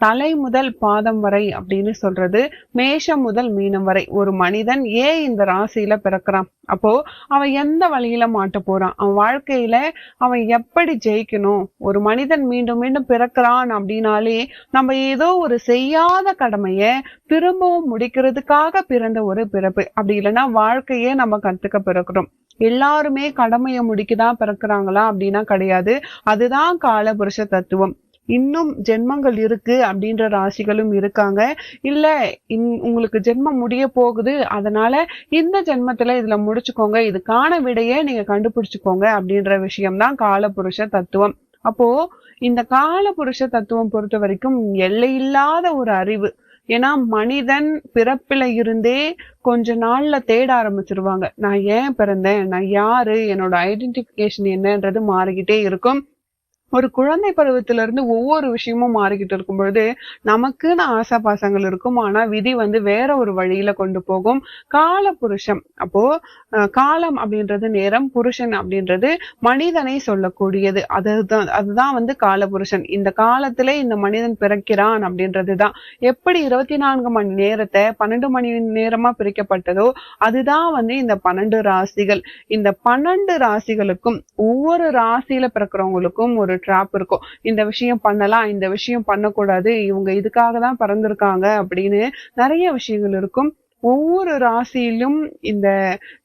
தலை முதல் பாதம் வரை அப்படின்னு சொல்றது மேஷம் முதல் மீனம் வரை. ஒரு மனிதன் ஏன் இந்த ராசியில பிறக்கிறான்? அப்போ அவன் எந்த வழியில மாட்ட போறான்? அவன் வாழ்க்கையில அவன் எப்படி ஜெயிக்கணும்? ஒரு மனிதன் மீண்டும் மீண்டும் பிறக்கிறான் அப்படின்னாலே நம்ம ஏதோ ஒரு செய்யாத கடமைய திரும்பவும் முடிக்கிறதுக்காக பிறந்த ஒரு பிறப்பு. அப்படி இல்லைன்னா வாழ்க்கையே நம்ம கத்துக்க பிறக்கிறோம். எல்லாருமே கடமையை முடிக்கதான் பிறக்கிறாங்களா அப்படின்னா கிடையாது. அதுதான் காலபுருஷ தத்துவம். இன்னும் ஜென்மங்கள் இருக்கு அப்படின்ற ராசிகளும் இருக்காங்க. இல்ல உங்களுக்கு ஜென்மம் முடிய போகுது அதனால இந்த ஜென்மத்துல இதுல முடிச்சுக்கோங்க. இதுக்கான விடையை நீங்க கண்டுபிடிச்சுக்கோங்க அப்படின்ற விஷயம்தான் காலபுருஷ தத்துவம். அப்போ இந்த காலபுருஷ தத்துவம் பொறுத்த வரைக்கும் எல்லையில்லாத ஒரு அறிவு. ஏன்னா மனிதன் பிறப்பில இருந்தே கொஞ்ச நாள்ல தேட ஆரம்பிச்சிருவாங்க. நான் ஏன் பிறந்தேன்? நான் யாரு? என்னோட ஐடென்டிபிகேஷன் என்னன்றது மாறிக்கிட்டே இருக்கும். ஒரு குழந்தை பருவத்துல இருந்து ஒவ்வொரு விஷயமும் மாறிக்கிட்டு இருக்கும் பொழுது நமக்குன்னு ஆசா பாசங்கள் இருக்கும். ஆனா விதி வந்து வேற ஒரு வழியில கொண்டு போகும். கால புருஷம் அப்போ காலம் அப்படின்றது நேரம் புருஷன் அப்படின்றது மனிதனை சொல்லக்கூடியது. அதுதான் அதுதான் வந்து கால புருஷன் இந்த காலத்திலே இந்த மனிதன் பிறக்கிறான் அப்படின்றதுதான். எப்படி இருபத்தி நான்கு மணி நேரத்தை பன்னெண்டு மணி நேரமா பிரிக்கப்பட்டதோ அதுதான் வந்து இந்த பன்னெண்டு ராசிகள். இந்த பன்னெண்டு ராசிகளுக்கும் ஒவ்வொரு ராசியில பிறக்கிறவங்களுக்கும் ஒரு ட்ராப் இருக்கும். இந்த விஷயம் பண்ணலாம் இந்த விஷயம் பண்ணக்கூடாது இவங்க இதுக்காக தான் பிறந்திருக்காங்க அப்படின்னு நிறைய விஷயங்கள் இருக்கும். ஒவ்வொரு ராசியிலும் இந்த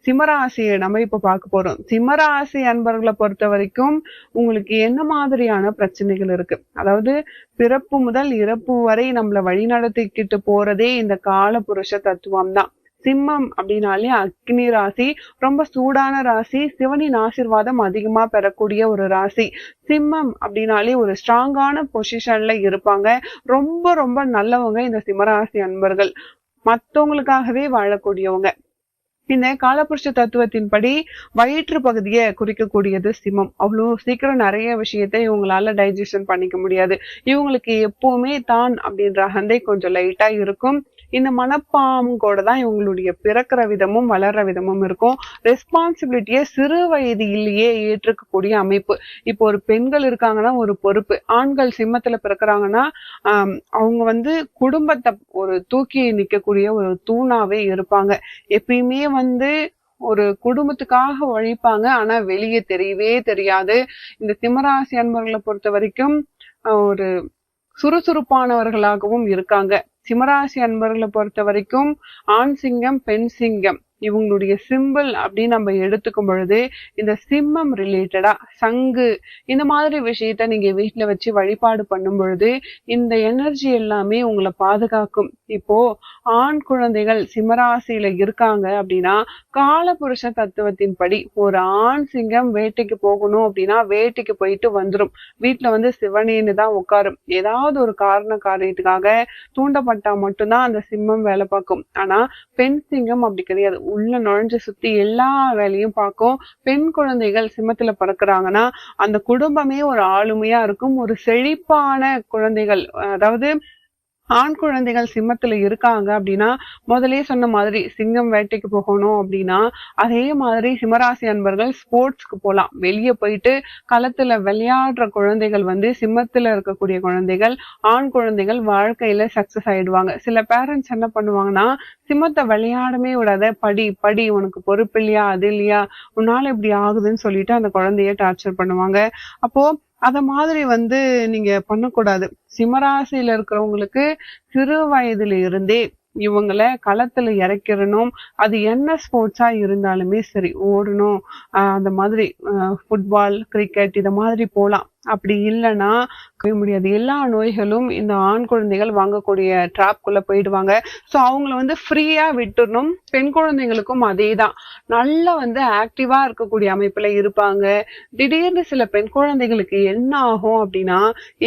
சிம்மராசியை நம்ம இப்ப பார்க்க போறோம். சிம்மராசி அன்பர்களை பொறுத்த வரைக்கும் உங்களுக்கு என்ன மாதிரியான பிரச்சனைகள் இருக்கு? அதாவது பிறப்பு முதல் இறப்பு வரை நம்மள வழிநடத்திக்கிட்டு போறதே இந்த கால புருஷ தத்துவம் தான் சிம்மம் அப்படின்னாலே அக்னி ராசி. ரொம்ப சூடான ராசி. சிவனின் ஆசிர்வாதம் அதிகமா பெறக்கூடிய ஒரு ராசி. சிம்மம் அப்படின்னாலே ஒரு ஸ்ட்ராங்கான பொசிஷன்ல இருப்பாங்க. ரொம்ப ரொம்ப நல்லவங்க இந்த சிம்மராசி அன்பர்கள். மத்தவங்களுக்காகவே வாழக்கூடியவங்க. இந்த காலபுருஷ தத்துவத்தின்படி வயிற்று பகுதியை குறிக்கக்கூடியது சிம்மம். அவ்வளோ சீக்கிரம் நிறைய விஷயத்தை இவங்களால டைஜஷன் பண்ணிக்க முடியாது. இவங்களுக்கு எப்பவுமே தான் அப்படின்ற அகந்தை கொஞ்சம் லைட்டா இருக்கும். இந்த மனப்பாங்கோட தான் இவங்களுடைய பிறக்கிற விதமும் வளர்ற விதமும் இருக்கும். ரெஸ்பான்சிபிலிட்டியை சிறு வயதிலேயே ஏற்றுக்கக்கூடிய அமைப்பு. இப்போ ஒரு பெண்கள் இருக்காங்கன்னா ஒரு பொறுப்பு. ஆண்கள் சிம்மத்துல பிறக்கிறாங்கன்னா அவங்க வந்து குடும்பத்தை ஒரு தூக்கி நிற்கக்கூடிய ஒரு தூணாவே இருப்பாங்க. எப்பயுமே வந்து ஒரு குடும்பத்துக்காக உழைப்பாங்க ஆனா வெளியே தெரியவே தெரியாது. இந்த சிம்மராசி அன்பர்களை பொறுத்த வரைக்கும் ஒரு சுறுசுறுப்பானவர்களாகவும் இருக்காங்க. சிம்மராசி அன்பர்களை பொறுத்த வரைக்கும் ஆண் சிங்கம் பெண் சிங்கம். இவங்களுடைய சிம்பிள் அப்படின்னு நம்ம எடுத்துக்கும் பொழுது இந்த சிம்மம் ரிலேட்டடா சங்கு இந்த மாதிரி விஷயத்த நீங்க வீட்டில் வச்சு வழிபாடு பண்ணும் பொழுது இந்த எனர்ஜி எல்லாமே உங்களை பாதுகாக்கும். இப்போ ஆண் குழந்தைகள் சிம்மராசியில இருக்காங்க அப்படின்னா காலபுருஷ தத்துவத்தின் படி ஒரு ஆண் சிங்கம் வேட்டைக்கு போகணும் அப்படின்னா வேட்டைக்கு போயிட்டு வந்துடும் வீட்டுல வந்து சிவனேன்னு தான் உட்காரும். ஏதாவது ஒரு காரண காரியத்துக்காக தூண்டப்பட்டா மட்டும்தான் அந்த சிம்மம் வேலை பார்க்கும். ஆனா பெண் சிங்கம் அப்படி கிடையாது. உள்ள நுழைஞ்சு சுத்தி எல்லா வேலையும் பார்க்கும். பெண் குழந்தைகள் சிம்மத்துல பறக்குறாங்கன்னா அந்த குடும்பமே ஒரு ஆளுமையா இருக்கும். ஒரு செழிப்பான குழந்தைகள் அதாவது ஆண் குழந்தைகள் சிம்மத்துல இருக்காங்க அப்படின்னா முதலே சொன்ன மாதிரி சிங்கம் வேட்டைக்கு போகணும் அப்படின்னா அதே மாதிரி சிம்மராசி அன்பர்கள் ஸ்போர்ட்ஸ்க்கு போகலாம் வெளியே போயிட்டு களத்துல விளையாடுற குழந்தைகள் வந்து சிம்மத்துல இருக்கக்கூடிய குழந்தைகள் ஆண் குழந்தைகள் வாழ்க்கையில சக்சஸ் ஆயிடுவாங்க. சில பேரண்ட்ஸ் என்ன பண்ணுவாங்கன்னா சிம்மத்தை விளையாடவே விடாத படி படி உனக்கு பொறுப்பு இல்லையா அது இல்லையா உன்னால இப்படி ஆகுதுன்னு சொல்லிட்டு அந்த குழந்தைய டார்ச்சர் பண்ணுவாங்க. அப்போ அத மாதிரி வந்து நீங்க பண்ணக்கூடாது. சிம்மராசியில இருக்கிறவங்களுக்கு சிறு வயதுல இருந்தே இவங்களை களத்துல இறக்கிறணும் அது என்ன ஸ்போர்ட்ஸா இருந்தாலுமே சரி ஓடணும். அந்த மாதிரி ஃபுட்பால் கிரிக்கெட் இத மாதிரி போலாம். அப்படி இல்லைன்னா முடியாது. எல்லா நோய்களும் இந்த ஆண் குழந்தைகள் வாங்கக்கூடிய ட்ராப்குள்ள போயிடுவாங்க. ஸோ அவங்கள வந்து ஃப்ரீயா விட்டுடணும் பெண் குழந்தைங்களுக்கும் அதே தான் நல்லா வந்து ஆக்டிவா இருக்கக்கூடிய அமைப்புல இருப்பாங்க. திடீர்னு சில பெண் குழந்தைகளுக்கு என்ன ஆகும் அப்படின்னா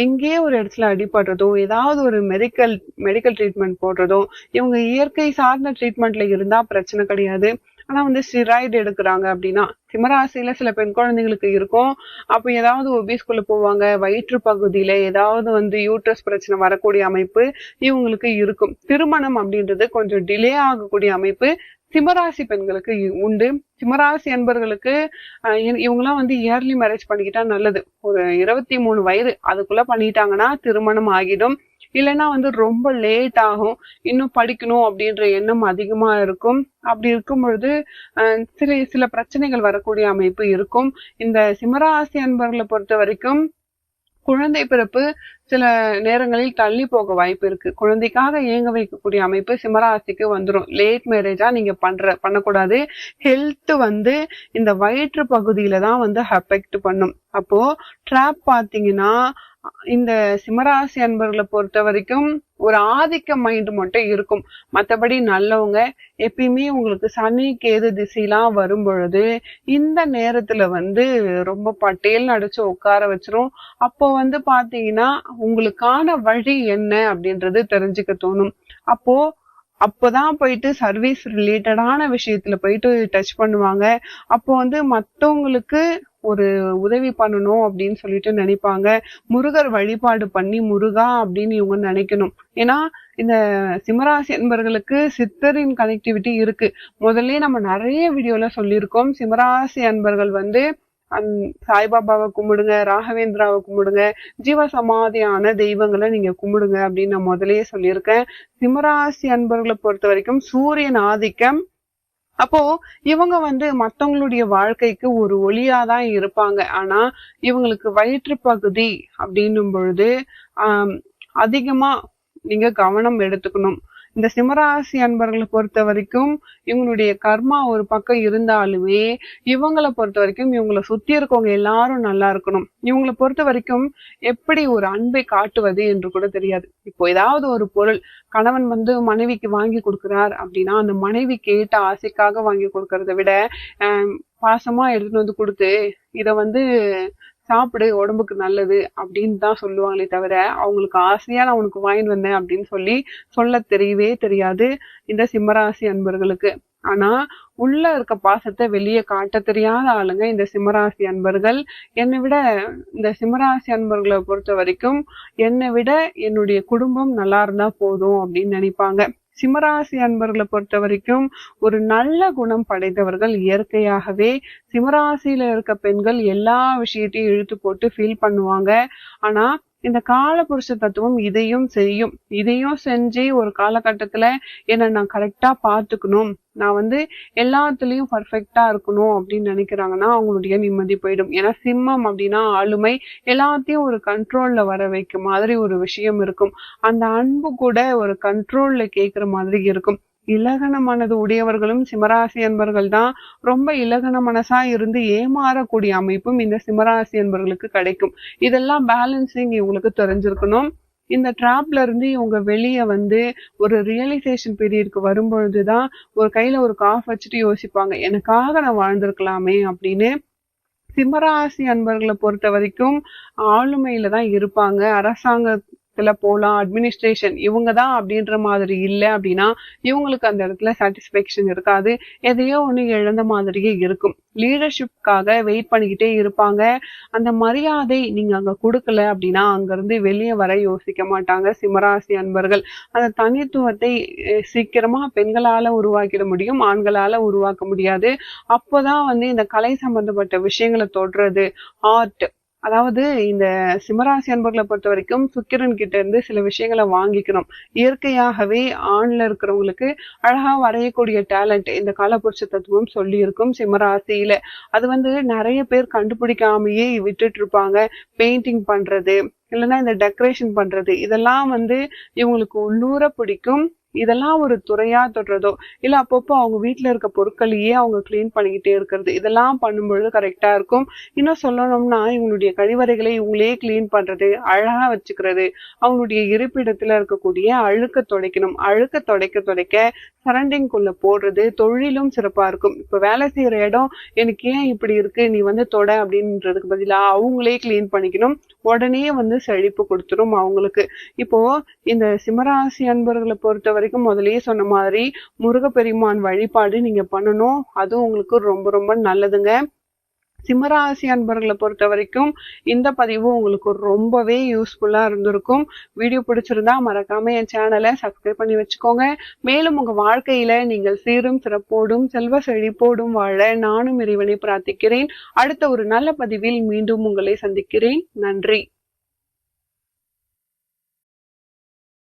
எங்கேயே ஒரு இடத்துல அடிபடுறதோ ஏதாவது ஒரு மெடிக்கல் மெடிக்கல் ட்ரீட்மெண்ட் போடுறதோ இவங்க இயற்கை சார்ந்த ட்ரீட்மெண்ட்ல இருந்தா பிரச்சனை கிடையாது. ஆனா வந்து ஸ்டிராய்டு எடுக்கிறாங்க அப்படின்னா சிம்மராசியில சில பெண் குழந்தைங்களுக்கு இருக்கும். அப்ப ஏதாவது ஒபிஸ்குள்ள போவாங்க வயிற்று பகுதியில ஏதாவது வந்து யூட்ரஸ் பிரச்சனை வரக்கூடிய அமைப்பு இவங்களுக்கு இருக்கும். திருமணம் அப்படின்றது கொஞ்சம் டிலே ஆகக்கூடிய அமைப்பு சிம்மராசி பெண்களுக்கு உண்டு. சிம்மராசி அன்பர்களுக்கு இ- இவங்கெல்லாம் வந்து இயர்லி மேரேஜ் பண்ணிக்கிட்டா நல்லது. ஒரு இருபத்தி மூணு வயது அதுக்குள்ள பண்ணிட்டாங்கன்னா திருமணம் ஆகிடும். இல்லைன்னா வந்து ரொம்ப லேட் ஆகும். இன்னும் படிக்கணும் அப்படின்ற எண்ணம் அதிகமா இருக்கும். அப்படி இருக்கும் பொழுது அஹ் சில சில பிரச்சனைகள் வரக்கூடிய அமைப்பு இருக்கும். இந்த சிம்மராசி அன்பர்களை பொறுத்த வரைக்கும் குழந்தை பிறப்பு சில நேரங்களில் தள்ளி போக வாய்ப்பு இருக்கு. குழந்தைக்காக ஏங்க வைக்கக்கூடிய அமைப்பு சிம்மராசிக்கு வந்துடும் லேட் மேரேஜா நீங்க பண்ற பண்ணக்கூடாது. ஹெல்த் வந்து இந்த வயிற்று பகுதியில தான் வந்து அஃபெக்ட் பண்ணும். அப்போ ட்ராப் பாத்தீங்கன்னா இந்த சிம்மராசி அன்பர்களை பொறுத்த வரைக்கும் ஒரு ஆதிக்க மைண்ட் மட்டும் இருக்கும். மற்றபடி நல்லவங்க எப்பயுமே உங்களுக்கு சனி கேது திசையெல்லாம் வரும் பொழுது இந்த நேரத்துல வந்து ரொம்ப பட்டேல் நடிச்சு உட்கார வச்சிரும். அப்போ வந்து பாத்தீங்கன்னா உங்களுக்கான வழி என்ன அப்படின்றது தெரிஞ்சுக்க தோணும். அப்போ அப்போதான் போயிட்டு சர்வீஸ் ரிலேட்டடான விஷயத்துல போயிட்டு டச் பண்ணுவாங்க. அப்போ வந்து மற்றவங்களுக்கு ஒரு உதவி பண்ணணும் அப்படின்னு சொல்லிட்டு நினைப்பாங்க. முருகர் வழிபாடு பண்ணி முருகா அப்படின்னு இவங்க நினைக்கணும். ஏன்னா இந்த சிம்மராசி அன்பர்களுக்கு சித்தரின் கனெக்டிவிட்டி இருக்கு. முதல்ல நம்ம நிறைய வீடியோல சொல்லியிருக்கோம். சிம்மராசி அன்பர்கள் வந்து அந் சாய்பாபாவை கும்பிடுங்க ராகவேந்திராவை கும்பிடுங்க ஜீவ சமாதியான தெய்வங்களை நீங்க கும்பிடுங்க அப்படின்னு நான் முதலே சொல்லியிருக்கேன். சிம்மராசி அன்பர்களை பொறுத்த வரைக்கும் சூரியன் ஆதிக்கம் அப்போ இவங்க வந்து மத்தவங்களுடைய வாழ்க்கைக்கு ஒரு ஒளியாதான் இருப்பாங்க. ஆனா இவங்களுக்கு வயிற்று பகுதி அப்படின்னும் பொழுது அதிகமா நீங்க கவனம் எடுத்துக்கணும். இந்த சிம்மராசி அன்பர்களை பொறுத்த வரைக்கும் இவங்களுடைய கர்மா ஒரு பக்கம் இருந்தாலுமே இவங்களை பொறுத்த வரைக்கும் இவங்களை சுத்தி இருக்கவங்க எல்லாரும் நல்லா இருக்கணும். இவங்களை பொறுத்த வரைக்கும் எப்படி ஒரு அன்பை காட்டுவது என்று கூட தெரியாது. இப்போ ஏதாவது ஒரு பொருள் கணவன் வந்து மனைவிக்கு வாங்கி கொடுக்கிறார் அப்படின்னா அந்த மனைவி கேட்ட ஆசைக்காக வாங்கி கொடுக்கறத விட பாசமா எடுத்துட்டு வந்து கொடுத்து இதை வந்து சாப்பிடு உடம்புக்கு நல்லது அப்படின்னு தான் சொல்லுவாங்களே தவிர அவங்களுக்கு ஆசையா நான் உனக்கு வாங்கிட்டு வந்தேன் அப்படின்னு சொல்லி சொல்ல தெரியவே தெரியாது இந்த சிம்மராசி அன்பர்களுக்கு. ஆனா உள்ள இருக்க பாசத்தை வெளியே காட்ட தெரியாத ஆளுங்க இந்த சிம்மராசி அன்பர்கள். என்னை விட இந்த சிம்மராசி அன்பர்களை பொறுத்த வரைக்கும் என்னை விட என்னுடைய குடும்பம் நல்லா இருந்தா போதும் அப்படின்னு நினைப்பாங்க. சிம்மராசி அன்பர்களை பொறுத்த வரைக்கும் ஒரு நல்ல குணம் படைத்தவர்கள் இயற்கையாகவே சிம்மராசியில இருக்க பெண்கள் எல்லா விஷயத்தையும் இழுத்து போட்டு ஃபீல் பண்ணுவாங்க. ஆனா இந்த காலபுருஷ தத்துவம் இதையும் செய்யும். இதையும் செஞ்சு ஒரு காலகட்டத்துல என்ன நான் கரெக்டா பாத்துக்கணும் நான் வந்து எல்லாத்துலயும் பர்ஃபெக்டா இருக்கணும் அப்படின்னு நினைக்கிறாங்கன்னா அவங்களுடைய நிம்மதி போயிடும். ஏன்னா சிம்மம் அப்படின்னா ஆளுமை எல்லாத்தையும் ஒரு கண்ட்ரோல்ல வர வைக்க மாதிரி ஒரு விஷயம் இருக்கும். அந்த அன்பு கூட ஒரு கண்ட்ரோல்ல கேட்குற மாதிரி இருக்கும். இலகன மனது உடையவர்களும் சிம்மராசி அன்பர்கள் தான் ரொம்ப இலகன மனசா இருந்து ஏமாறக்கூடிய அமைப்பும் இந்த சிம்மராசி அன்பர்களுக்கு கிடைக்கும். இதெல்லாம் பேலன்சிங் இவங்களுக்கு தெரிஞ்சிருக்கணும். இந்த ட்ராப்ல இருந்து இவங்க வெளியே வந்து ஒரு ரியலைசேஷன் பீரியடுக்கு வரும்பொழுது தான் ஒரு கையில ஒரு காஃப் வச்சுட்டு யோசிப்பாங்க எனக்காக நான் வாழ்ந்திருக்கலாமே அப்படின்னு. சிம்மராசி அன்பர்களை பொறுத்த வரைக்கும் ஆளுமையில தான் இருப்பாங்க. இடத்துல போகலாம் அட்மினிஸ்ட்ரேஷன் இவங்க தான் அப்படின்ற மாதிரி இல்லை அப்படின்னா இவங்களுக்கு அந்த இடத்துல சாட்டிஸ்ஃபேக்ஷன் இருக்காது. எதையோ ஒன்று இழந்த மாதிரியே இருக்கும். லீடர்ஷிப்காக வெயிட் பண்ணிக்கிட்டே இருப்பாங்க. அந்த மரியாதை நீங்க அங்க கொடுக்கல அப்படின்னா அங்கிருந்து வெளியே வர யோசிக்க மாட்டாங்க. சிம்மராசி அன்பர்கள் அந்த தனித்துவத்தை சீக்கிரமா பெண்களால உருவாக்கிட முடியும் ஆண்களால உருவாக்க முடியாது. அப்போதான் வந்து இந்த கலை சம்பந்தப்பட்ட விஷயங்களை தொடுறது ஆர்ட் அதாவது இந்த சிம்மராசி அன்பர்களை பொறுத்த வரைக்கும் சுக்கிரன் கிட்ட இருந்து சில விஷயங்களை வாங்கிக்கணும். இயற்கையாகவே ஆண்ல இருக்கிறவங்களுக்கு அழகா வரையக்கூடிய டேலண்ட் இந்த காலபுருஷ தத்துவம் சொல்லி இருக்கும் சிம்மராசியில. அது வந்து நிறைய பேர் கண்டுபிடிக்காமயே விட்டுட்டு இருப்பாங்க பெயிண்டிங் பண்றது இல்லைன்னா இந்த டெக்கரேஷன் பண்றது இதெல்லாம் வந்து இவங்களுக்கு உள்ளூர பிடிக்கும். இதெல்லாம் ஒரு துறையா தொடுறதோ இல்ல அப்பப்போ அவங்க வீட்டுல இருக்க பொருட்களையே அவங்க க்ளீன் பண்ணிக்கிட்டே இருக்கிறது இதெல்லாம் பண்ணும்பொழுது கரெக்டா இருக்கும். இன்னும் சொல்லணும்னா இவங்களுடைய கழிவறைகளை இவங்களே க்ளீன் பண்றது அழகா வச்சுக்கிறது அவங்களுடைய இருப்பிடத்துல இருக்கக்கூடிய அழுக்க துடைக்கணும். அழுக்க துடைக்க துடைக்க சரண்டிங்குள்ள போடுறது தொழிலும் சிறப்பா இருக்கும். இப்ப வேலை செய்யற இடம் எனக்கு ஏன் இப்படி இருக்கு நீ வந்து தொட அப்படின்றதுக்கு பதிலா அவங்களே க்ளீன் பண்ணிக்கணும். உடனே வந்து செழிப்பு கொடுத்துரும் அவங்களுக்கு. இப்போ இந்த சிம்மராசி அன்பர்களை பொறுத்தவரை வரைக்கும் முதல்லயே சொன்ன மாதிரி முருகப்பெருமான் வழிபாடு நீங்க பண்ணணும். அதுவும் உங்களுக்கு ரொம்ப ரொம்ப நல்லதுங்க. சிம்மராசி அன்பர்களை பொறுத்த வரைக்கும் இந்த பதிவு உங்களுக்கு ரொம்பவே யூஸ்ஃபுல்லா இருந்திருக்கும். வீடியோ பிடிச்சிருந்தா மறக்காம என் சேனலை சப்ஸ்கிரைப் பண்ணி வச்சுக்கோங்க. மேலும் உங்க வாழ்க்கையில நீங்கள் சீரும் சிறப்போடும் செல்வ செழிப்போடும் வாழ நானும் இறைவனை பிரார்த்திக்கிறேன். அடுத்த ஒரு நல்ல பதிவில் மீண்டும் உங்களை சந்திக்கிறேன். நன்றி.